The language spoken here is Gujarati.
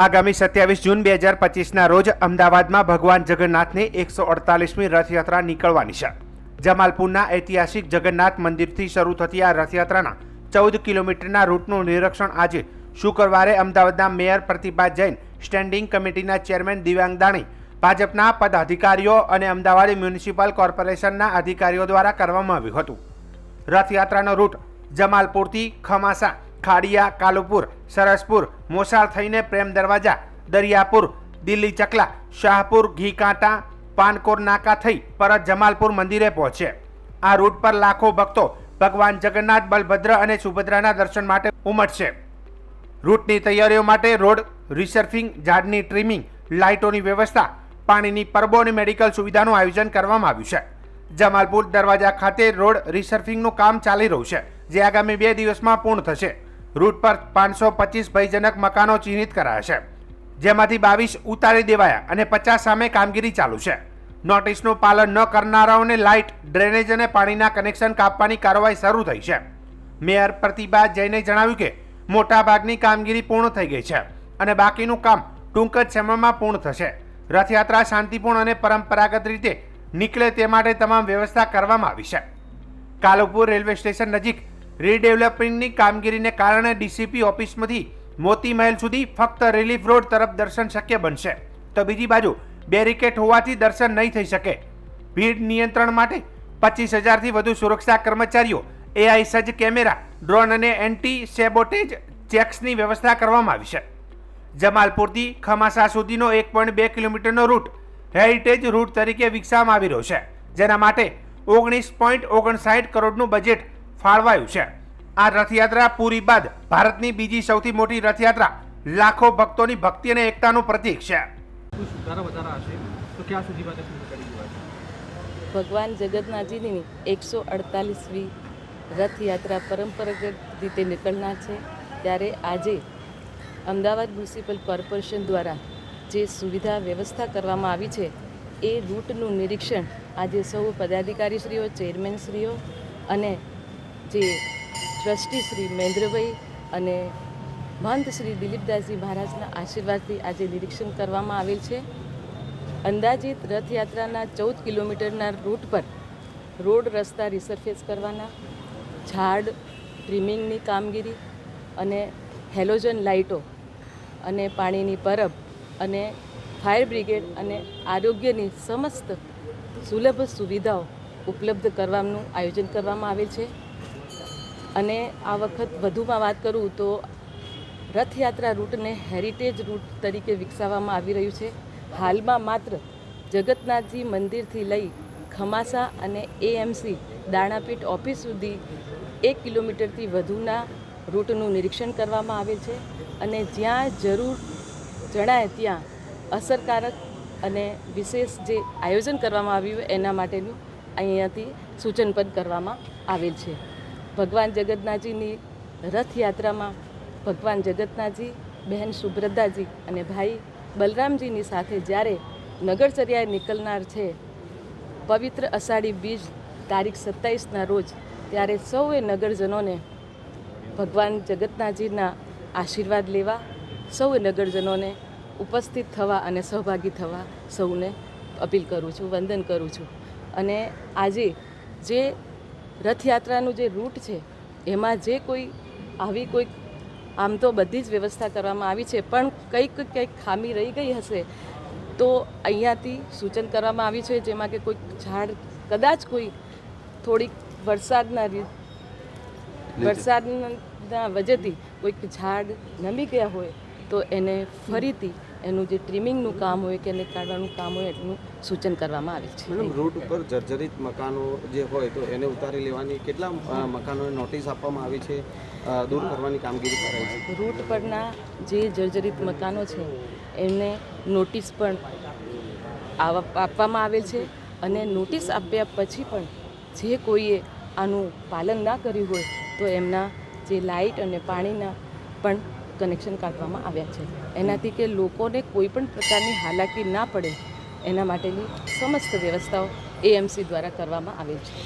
આગામી સત્યાવીસ જૂન બે હજાર પચીસના રોજ અમદાવાદમાં ભગવાન જગન્નાથની એકસો અડતાલીસમી રથયાત્રા નીકળવાની છે. જમાલપુરના ઐતિહાસિક જગન્નાથ મંદિરથી શરૂ થતી આ રથયાત્રાના ચૌદ કિલોમીટરના રૂટનું નિરીક્ષણ આજે શુક્રવારે અમદાવાદના મેયર પ્રતિભા જૈન, સ્ટેન્ડિંગ કમિટીના ચેરમેન દિવ્યાંગ દાણી, ભાજપના પદાધિકારીઓ અને અમદાવાદ મ્યુનિસિપલ કોર્પોરેશનના અધિકારીઓ દ્વારા કરવામાં આવ્યું હતું. રથયાત્રાનો રૂટ જમાલપુરથી ખમાસા ખાડિયા, કાલુપુર, સરસપુર, મોસાળ થઈને પ્રેમ દરવાજા, દરિયાપુર, દિલ્હી ચકલા, શાહપુર ઘીકાંટા પાનકોર નાકા થઈ પરત જમાલપુર મંદિરે પહોંચે. આ રૂટ પર લાખો ભક્તો ભગવાન જગન્નાથ, બલભદ્ર અને સુભદ્રાના દર્શન માટે ઉમટશે. રૂટની તૈયારીઓ માટે રોડ રિસર્ફિંગ, ઝાડની ટ્રીમિંગ, લાઇટોની વ્યવસ્થા, પાણીની પરબો અને મેડિકલ સુવિધાનું આયોજન કરવામાં આવ્યું છે. જમાલપુર દરવાજા ખાતે રોડ રિસર્ફિંગનું કામ ચાલી રહ્યું છે, જે આગામી બે દિવસમાં પૂર્ણ થશે. રૂટ પર પાંચસો પચીસ ભયજનક મકાનો ચિહ્નિત કરાયા છે. જેમાંથી બાવીસ ઉતારી દેવાયા અને પચાસ સામે કામગીરી ચાલુ છે. નોટિસનું પાલન ન કરનારાઓને લાઇટ, ડ્રેનેજ અને પાણીના કનેક્શન કાપવાની કાર્યવાહી શરૂ થઈ છે. મેયર પ્રતિભા જૈને જણાવ્યું કે, મોટાભાગની કામગીરી પૂર્ણ થઈ ગઈ છે અને બાકીનું કામ ટૂંક જ સમયમાં પૂર્ણ થશે. રથયાત્રા શાંતિપૂર્ણ અને પરંપરાગત રીતે નીકળે તે માટે તમામ વ્યવસ્થા કરવામાં આવી છે. કાલુપુર રેલવે સ્ટેશન નજીક રીડેવલપિંગની કામગીરીને કારણે ડીસીપી ઓફિસમાંથી મોતી મહેલ સુધી ફક્ત રિલીફ રોડ તરફ દર્શન શક્ય બનશે. તો બીજી બાજુ બેરિકેટ હોવાથી દર્શન નહીં થઈ શકે. ભીડ નિયંત્રણ માટે પચીસ હજારથી વધુ સુરક્ષા કર્મચારીઓ એઆઈ સજ્જ કેમેરા, ડ્રોન અને એન્ટી સેબોટેજ ચેક્સની વ્યવસ્થા કરવામાં આવી છે. જમાલપુરથી ખમાસા સુધીનો એક પોઈન્ટ બે કિલોમીટરનો રૂટ હેરિટેજ રૂટ તરીકે વિકસાવવામાં આવી રહ્યો છે. જેના માટે ઓગણીસ પોઈન્ટ ઓગણસાઠ કરોડનું બજેટ ફાળવાયું છે. આ રથયાત્રા પૂરી બાદ ભારતની બીજી સૌથી મોટી રથયાત્રા લાખો ભક્તોની ભક્તિ અને એકતાનું પ્રતીક છે. ભગવાન જગતનાથજીની એકસો અડતાલીસમી રથયાત્રા પરંપરાગત રીતે નીકળનાર છે. ત્યારે આજે અમદાવાદ મ્યુનિસિપલ કોર્પોરેશન દ્વારા જે સુવિધા વ્યવસ્થા કરવામાં આવી છે એ રૂટનું નિરીક્ષણ આજે સૌ પદાધિકારીશ્રીઓ ચેરમેનશ્રીઓ અને જે ટ્રસ્ટી શ્રી મહેન્દ્રભાઈ અને મહંત શ્રી દિલીપદાસજી મહારાજના આશીર્વાદથી આજે નિરીક્ષણ કરવામાં આવેલ છે. અંદાજિત રથયાત્રાના ચૌદ કિલોમીટરના રૂટ પર રોડ રસ્તા રિસર્ફેસ કરવાના, ઝાડ ટ્રીમિંગની કામગીરી અને હેલોજન લાઇટો અને પાણીની પરબ અને ફાયર બ્રિગેડ અને આરોગ્યની સમસ્ત સુલભ સુવિધાઓ ઉપલબ્ધ કરવાનું આયોજન કરવામાં આવેલ છે. અને આ વખત વધુમાં વાત કરું તો રથયાત્રા રૂટને હેરિટેજ રૂટ તરીકે વિકસાવવામાં આવી રહ્યું છે. હાલમાં માત્ર જગતનાથજી મંદિરથી લઈ ખમાસા અને એએમસી દાણાપીઠ ઓફિસ સુધી એક કિલોમીટરથી વધુના રૂટનું નિરીક્ષણ કરવામાં આવે છે અને જ્યાં જરૂર જણાય ત્યાં અસરકારક અને વિશેષ જે આયોજન કરવામાં આવ્યું એના માટેનું અહીંયાથી સૂચન પણ કરવામાં આવેલ છે. ભગવાન જગન્નાથજીની રથયાત્રામાં ભગવાન જગન્નાથજી, બહેન સુભદ્રાજી અને ભાઈ બલરામજીની સાથે જ્યારે નગરચર્યાએ નીકળનાર છે, પવિત્ર અષાઢી બીજ તારીખ સત્તાવીસના રોજ, ત્યારે સૌએ નગરજનોને ભગવાન જગતનાથજીના આશીર્વાદ લેવા, સૌએ નગરજનોને ઉપસ્થિત થવા અને સહભાગી થવા સૌને અપીલ કરું છું, વંદન કરું છું. અને આજે જે રથયાત્રાનું જે રૂટ છે એમાં જે કોઈ આવી કોઈ આમ તો બધી જ વ્યવસ્થા કરવામાં આવી છે પણ કંઈક કંઈક ખામી રહી ગઈ હશે તો અહીંયાથી સૂચન કરવામાં આવ્યું છે જેમાં કે કોઈક ઝાડ કદાચ કોઈ થોડીક વરસાદના વરસાદના વજેથી કોઈક ઝાડ નમી ગયા હોય તો એને ફરીથી એનું જે ટ્રીમિંગનું કામ હોય કે એને કાઢવાનું કામ હોય એનું સૂચન કરવામાં આવે છે. મેડમ રૂટ ઉપર જર્જરિત મકાનો જે હોય તો એને ઉતારી લેવાની કેટલા મકાનોને નોટિસ આપવામાં આવી છે? દૂર કરવાની કામગીરી કરાઈ છે? રૂટ પરના જે જર્જરિત મકાનો છે એમને નોટિસ પણ આપવામાં આવેલ છે અને નોટિસ આપ્યા પછી પણ જે કોઈએ આનું પાલન ના કર્યું હોય તો એમના જે લાઇટ અને પાણીના પણ કનેક્શન કાઢવામાં આવ્યા છે. એનાથી કે લોકોને કોઈ પણ પ્રકારની હાલાકી ના પડે, એના માટેની સમસ્ત વ્યવસ્થાઓ એએમસી દ્વારા કરવામાં આવેલ છે.